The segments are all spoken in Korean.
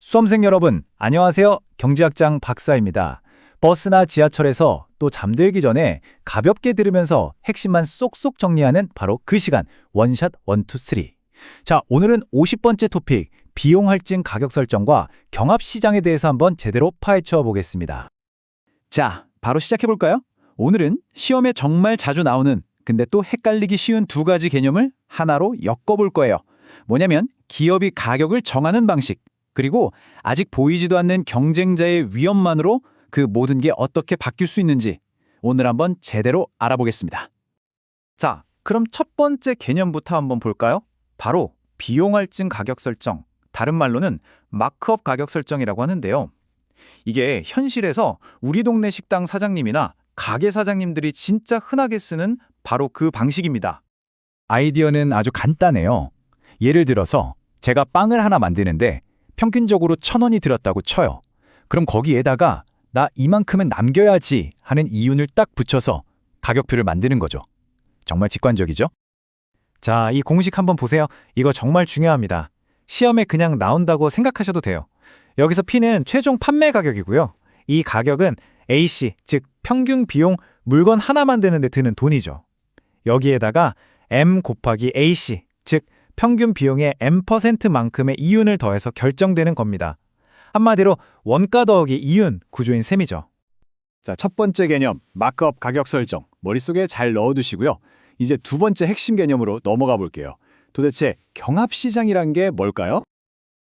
수험생 여러분, 안녕하세요. 경제학장 박사입니다. 버스나 지하철에서 또 잠들기 전에 가볍게 들으면서 핵심만 쏙쏙 정리하는 바로 그 시간, 원샷 원투 쓰리. 자, 오늘은 50번째 토픽, 비용 할증 가격 설정과 경합 시장에 대해서 한번 제대로 파헤쳐 보겠습니다. 자, 바로 시작해 볼까요? 오늘은 시험에 정말 자주 나오는 근데 또 헷갈리기 쉬운 두 가지 개념을 하나로 엮어 볼 거예요. 뭐냐면 기업이 가격을 정하는 방식, 그리고 아직 보이지도 않는 경쟁자의 위험만으로 그 모든 게 어떻게 바뀔 수 있는지 오늘 한번 제대로 알아보겠습니다. 자, 그럼 첫 번째 개념부터 한번 볼까요? 바로 비용 할증 가격 설정, 다른 말로는 마크업 가격 설정이라고 하는데요. 이게 현실에서 우리 동네 식당 사장님이나 가게 사장님들이 진짜 흔하게 쓰는 바로 그 방식입니다. 아이디어는 아주 간단해요. 예를 들어서 제가 빵을 하나 만드는데 평균적으로 천 원이 들었다고 쳐요. 그럼 거기에다가 나 이만큼은 남겨야지 하는 이윤을 딱 붙여서 가격표를 만드는 거죠. 정말 직관적이죠? 자, 이 공식 한번 보세요. 이거 정말 중요합니다. 시험에 그냥 나온다고 생각하셔도 돼요. 여기서 P는 최종 판매 가격이고요. 이 가격은 AC, 즉 평균 비용 물건 하나 만드는 데 드는 돈이죠. 여기에다가 M 곱하기 AC, 즉 평균 비용의 M%만큼의 이윤을 더해서 결정되는 겁니다. 한마디로 원가 더하기 이윤 구조인 셈이죠. 자, 첫 번째 개념, 마크업 가격 설정. 머릿속에 잘 넣어두시고요. 이제 두 번째 핵심 개념으로 넘어가 볼게요. 도대체 경합시장이란 게 뭘까요?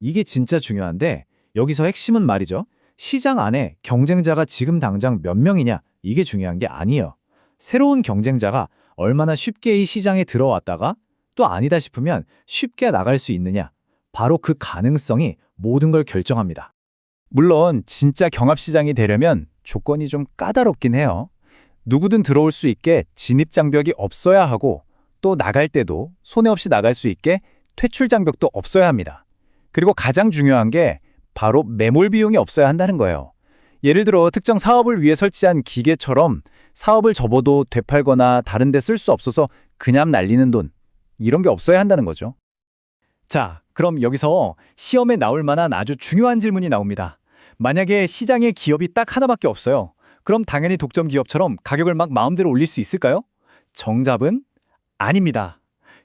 이게 진짜 중요한데 여기서 핵심은 말이죠. 시장 안에 경쟁자가 지금 당장 몇 명이냐 이게 중요한 게 아니에요. 새로운 경쟁자가 얼마나 쉽게 이 시장에 들어왔다가 또 아니다 싶으면 쉽게 나갈 수 있느냐 바로 그 가능성이 모든 걸 결정합니다. 물론 진짜 경합시장이 되려면 조건이 좀 까다롭긴 해요. 누구든 들어올 수 있게 진입 장벽이 없어야 하고 또 나갈 때도 손해 없이 나갈 수 있게 퇴출 장벽도 없어야 합니다. 그리고 가장 중요한 게 바로 매몰 비용이 없어야 한다는 거예요. 예를 들어 특정 사업을 위해 설치한 기계처럼 사업을 접어도 되팔거나 다른 데 쓸 수 없어서 그냥 날리는 돈 이런 게 없어야 한다는 거죠. 자, 그럼 여기서 시험에 나올 만한 아주 중요한 질문이 나옵니다. 만약에 시장에 기업이 딱 하나밖에 없어요. 그럼 당연히 독점 기업처럼 가격을 막 마음대로 올릴 수 있을까요? 정답은 아닙니다.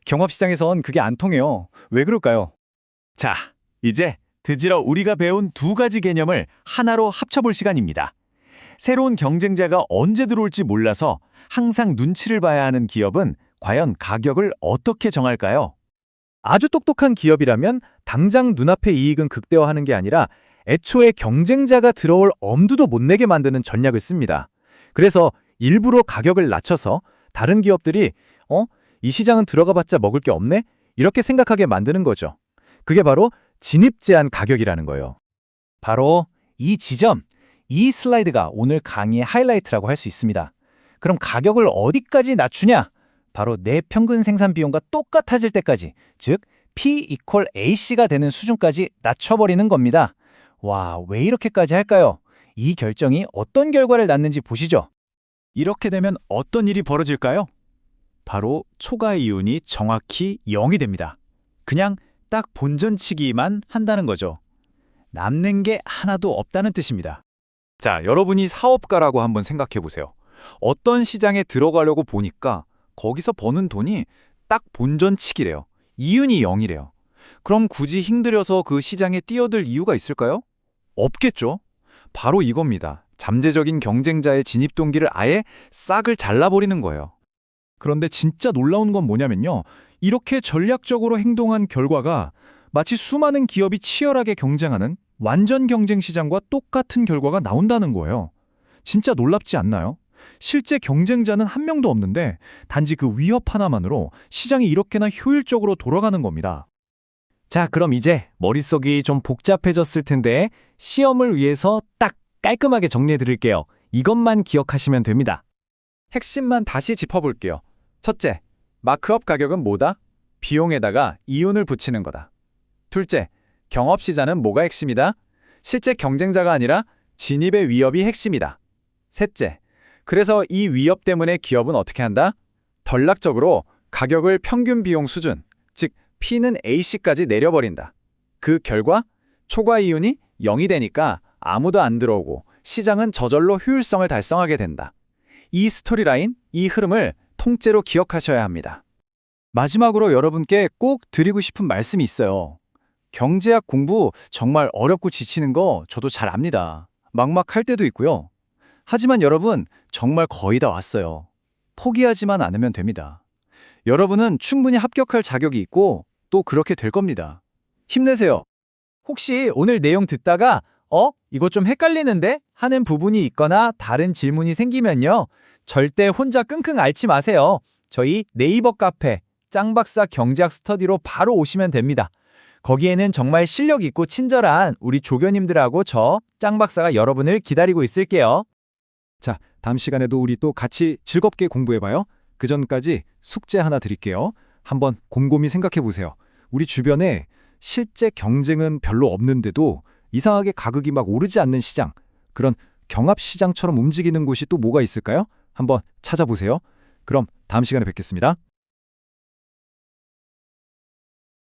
경합시장에선 그게 안 통해요. 왜 그럴까요? 자, 이제 드디어 우리가 배운 두 가지 개념을 하나로 합쳐볼 시간입니다. 새로운 경쟁자가 언제 들어올지 몰라서 항상 눈치를 봐야 하는 기업은 과연 가격을 어떻게 정할까요? 아주 똑똑한 기업이라면 당장 눈앞의 이익은 극대화하는 게 아니라 애초에 경쟁자가 들어올 엄두도 못 내게 만드는 전략을 씁니다. 그래서 일부러 가격을 낮춰서 다른 기업들이 어? 이 시장은 들어가봤자 먹을 게 없네? 이렇게 생각하게 만드는 거죠. 그게 바로 진입 제한 가격이라는 거예요. 바로 이 지점, 이 슬라이드가 오늘 강의의 하이라이트라고 할 수 있습니다. 그럼 가격을 어디까지 낮추냐? 바로 내 평균 생산 비용과 똑같아질 때까지, 즉 P 이퀄 AC가 되는 수준까지 낮춰버리는 겁니다. 와, 왜 이렇게까지 할까요? 이 결정이 어떤 결과를 낳는지 보시죠. 이렇게 되면 어떤 일이 벌어질까요? 바로 초과 이윤이 정확히 0이 됩니다. 그냥 딱 본전치기만 한다는 거죠. 남는 게 하나도 없다는 뜻입니다. 자, 여러분이 사업가라고 한번 생각해 보세요. 어떤 시장에 들어가려고 보니까 거기서 버는 돈이 딱 본전치기래요. 이윤이 0이래요. 그럼 굳이 힘들여서 그 시장에 뛰어들 이유가 있을까요? 없겠죠. 바로 이겁니다. 잠재적인 경쟁자의 진입 동기를 아예 싹을 잘라버리는 거예요. 그런데 진짜 놀라운 건 뭐냐면요. 이렇게 전략적으로 행동한 결과가 마치 수많은 기업이 치열하게 경쟁하는 완전 경쟁 시장과 똑같은 결과가 나온다는 거예요. 진짜 놀랍지 않나요? 실제 경쟁자는 한 명도 없는데 단지 그 위협 하나만으로 시장이 이렇게나 효율적으로 돌아가는 겁니다. 자, 그럼 이제 머릿속이 좀 복잡해졌을 텐데 시험을 위해서 딱 깔끔하게 정리해 드릴게요. 이것만 기억하시면 됩니다. 핵심만 다시 짚어볼게요. 첫째, 마크업 가격은 뭐다? 비용에다가 이윤을 붙이는 거다. 둘째, 경업 시장은 뭐가 핵심이다? 실제 경쟁자가 아니라 진입의 위협이 핵심이다. 셋째, 그래서 이 위협 때문에 기업은 어떻게 한다? 전략적으로 가격을 평균 비용 수준, 즉 P는 AC까지 내려버린다. 그 결과 초과 이윤이 0이 되니까 아무도 안 들어오고 시장은 저절로 효율성을 달성하게 된다. 이 스토리라인, 이 흐름을 통째로 기억하셔야 합니다. 마지막으로 여러분께 꼭 드리고 싶은 말씀이 있어요. 경제학 공부 정말 어렵고 지치는 거 저도 잘 압니다. 막막할 때도 있고요. 하지만 여러분 정말 거의 다 왔어요. 포기하지만 않으면 됩니다. 여러분은 충분히 합격할 자격이 있고 또 그렇게 될 겁니다. 힘내세요. 혹시 오늘 내용 듣다가 어? 이거 좀 헷갈리는데? 하는 부분이 있거나 다른 질문이 생기면요. 절대 혼자 끙끙 앓지 마세요. 저희 네이버 카페 짱박사 경제학 스터디로 바로 오시면 됩니다. 거기에는 정말 실력 있고 친절한 우리 조교님들하고 저 짱박사가 여러분을 기다리고 있을게요. 자, 다음 시간에도 우리 또 같이 즐겁게 공부해봐요. 그 전까지 숙제 하나 드릴게요. 한번 곰곰이 생각해 보세요. 우리 주변에 실제 경쟁은 별로 없는데도 이상하게 가격이 막 오르지 않는 시장, 그런 경합 시장처럼 움직이는 곳이 또 뭐가 있을까요? 한번 찾아보세요. 그럼 다음 시간에 뵙겠습니다.